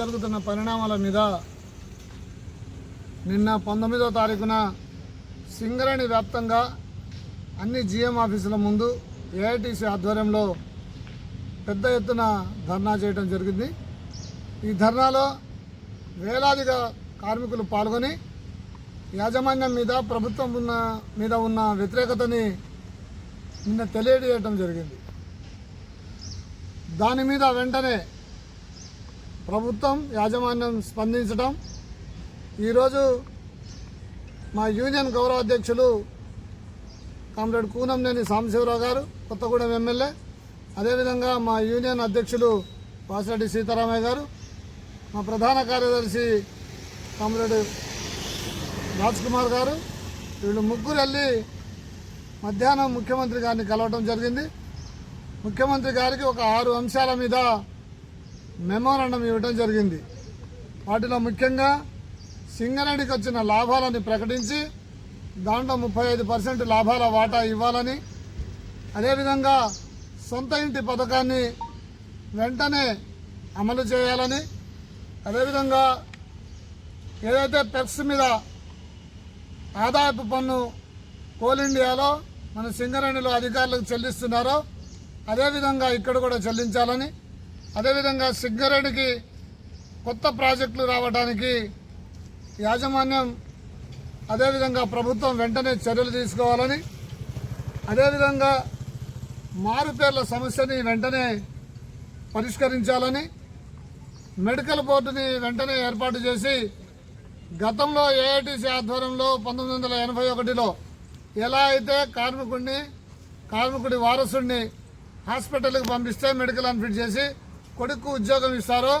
జరుగుతున్న పరిణామాల మీద నిన్న పంతొమ్మిదో తారీఖున సింగరేణి వ్యాప్తంగా అన్ని జిఎం ఆఫీసుల ముందు ఏఐటీసీ ఆధ్వర్యంలో పెద్ద ఎత్తున ధర్నా చేయడం జరిగింది. ఈ ధర్నాలో వేలాదిగా కార్మికులు పాల్గొని యాజమాన్యం మీద ప్రభుత్వం ఉన్న మీద ఉన్న వ్యతిరేకతని నిన్న తెలియజేయడం జరిగింది. దాని మీద వెంటనే ప్రభుత్వం యాజమాన్యం స్పందించడం ఈరోజు మా యూనియన్ గౌరవ అధ్యక్షులు కామ్రేడ్ కూనంనేని సాంబశివరావు గారు కొత్తగూడెం ఎమ్మెల్యే అదేవిధంగా మా యూనియన్ అధ్యక్షులు వాసిరెడ్డి సీతారామయ్య గారు మా ప్రధాన కార్యదర్శి కామ్రేడ్ రాజ్ కుమార్ గారు వీళ్ళు ముగ్గురు వెళ్ళి మధ్యాహ్నం ముఖ్యమంత్రి గారిని కలవటం జరిగింది. ముఖ్యమంత్రి గారికి ఒక ఆరు అంశాల మీద మెమోరాండం ఇవ్వడం జరిగింది. వాటిలో ముఖ్యంగా సింగరేణికి వచ్చిన లాభాలని ప్రకటించి దాంట్లో ముప్పై ఐదు పర్సెంట్ లాభాల వాటా ఇవ్వాలని అదేవిధంగా సొంత ఇంటి పథకాన్ని వెంటనే అమలు చేయాలని అదేవిధంగా ఏదైతే పెక్స్ మీద ఆదాయపు పన్ను కోల్ ఇండియాలో మన సింగరేణిలో అధికారులకు చెల్లిస్తున్నారో అదేవిధంగా ఇక్కడ కూడా చెల్లించాలని అదేవిధంగా సింగరేణికి కొత్త ప్రాజెక్టులు రావడానికి యాజమాన్యం అదేవిధంగా ప్రభుత్వం వెంటనే చర్యలు తీసుకోవాలని అదేవిధంగా మారుపేర్ల సమస్యని వెంటనే పరిష్కరించాలని మెడికల్ బోర్డుని వెంటనే ఏర్పాటు చేసి గతంలో ఏఐటీసీ ఆధ్వర్యంలో పంతొమ్మిది వందల ఎనభై ఒకటిలో ఎలా అయితే కార్మికుడిని కార్మికుడి వారసుడిని హాస్పిటల్కి పంపిస్తే మెడికల్ అన్ఫిట్ చేసి కొడుకు ఉద్యోగం ఇస్తారో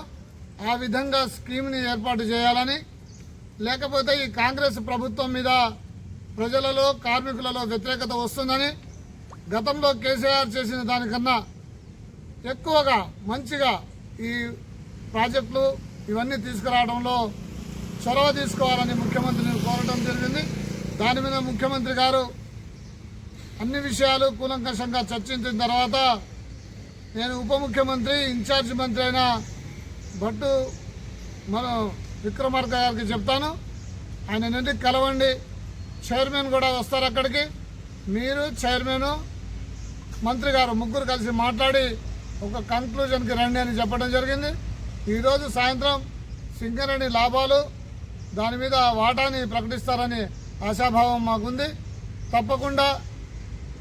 ఆ విధంగా స్కీమ్ని ఏర్పాటు చేయాలని లేకపోతే ఈ కాంగ్రెస్ ప్రభుత్వం మీద ప్రజలలో కార్మికులలో వ్యతిరేకత వస్తుందని గతంలో కేసీఆర్ చేసిన దానికన్నా ఎక్కువగా మంచిగా ఈ ప్రాజెక్టులు ఇవన్నీ తీసుకురావడంలో చొరవ తీసుకోవాలని ముఖ్యమంత్రిని కోరడం జరిగింది. దాని మీద ముఖ్యమంత్రి గారు అన్ని విషయాలు కూలంకషంగా చర్చించిన తర్వాత నేను ఉప ముఖ్యమంత్రి ఇన్ఛార్జ్ మంత్రి అయిన భట్టు మన విక్రమార్క గారికి చెప్తాను. ఆయన నుండి కలవండి. చైర్మన్ కూడా వస్తారు అక్కడికి. మీరు చైర్మన్ మంత్రి గారు ముగ్గురు కలిసి మాట్లాడి ఒక కంక్లూజన్కి రండి అని చెప్పడం జరిగింది. ఈరోజు సాయంత్రం సింగరేణి లాభాలు దాని మీద వాటాని ప్రకటిస్తారని ఆశాభావం మాకుంది. తప్పకుండా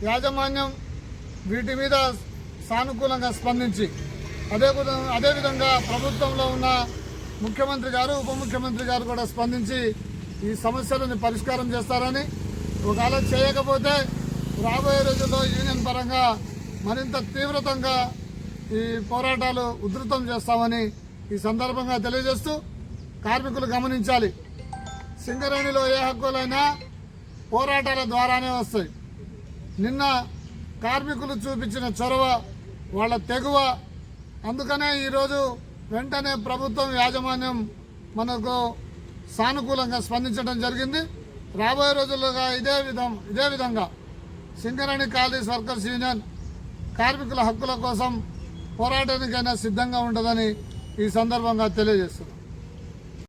యాజమాన్యం వీటి మీద సానుకూలంగా స్పందించి అదే అదేవిధంగా ప్రభుత్వంలో ఉన్న ముఖ్యమంత్రి గారు ఉప ముఖ్యమంత్రి గారు కూడా స్పందించి ఈ సమస్యలను పరిష్కారం చేస్తారని ఒకవేళ చేయకపోతే రాబోయే రోజుల్లో యూనియన్ పరంగా మరింత తీవ్రతంగా ఈ పోరాటాలు ఉధృతం చేస్తామని ఈ సందర్భంగా తెలియజేస్తూ కార్మికులు గమనించాలి. సింగరేణిలో ఏ హక్కులైనా పోరాటాల ద్వారానే వస్తాయి. నిన్న కార్మికులు చూపించిన చొరవ వాళ్ళ తెగువ. అందుకనే ఈరోజు వెంటనే ప్రభుత్వం యాజమాన్యం మనకు సానుకూలంగా స్పందించడం జరిగింది. రాబోయే రోజుల్లోగా ఇదే విధం ఇదే విధంగా సింగరేణి కాలేజ్ వర్కర్స్ యూనియన్ కార్మికుల హక్కుల కోసం పోరాటానికైనా సిద్ధంగా ఉంటుందని ఈ సందర్భంగా తెలియజేస్తున్నాం.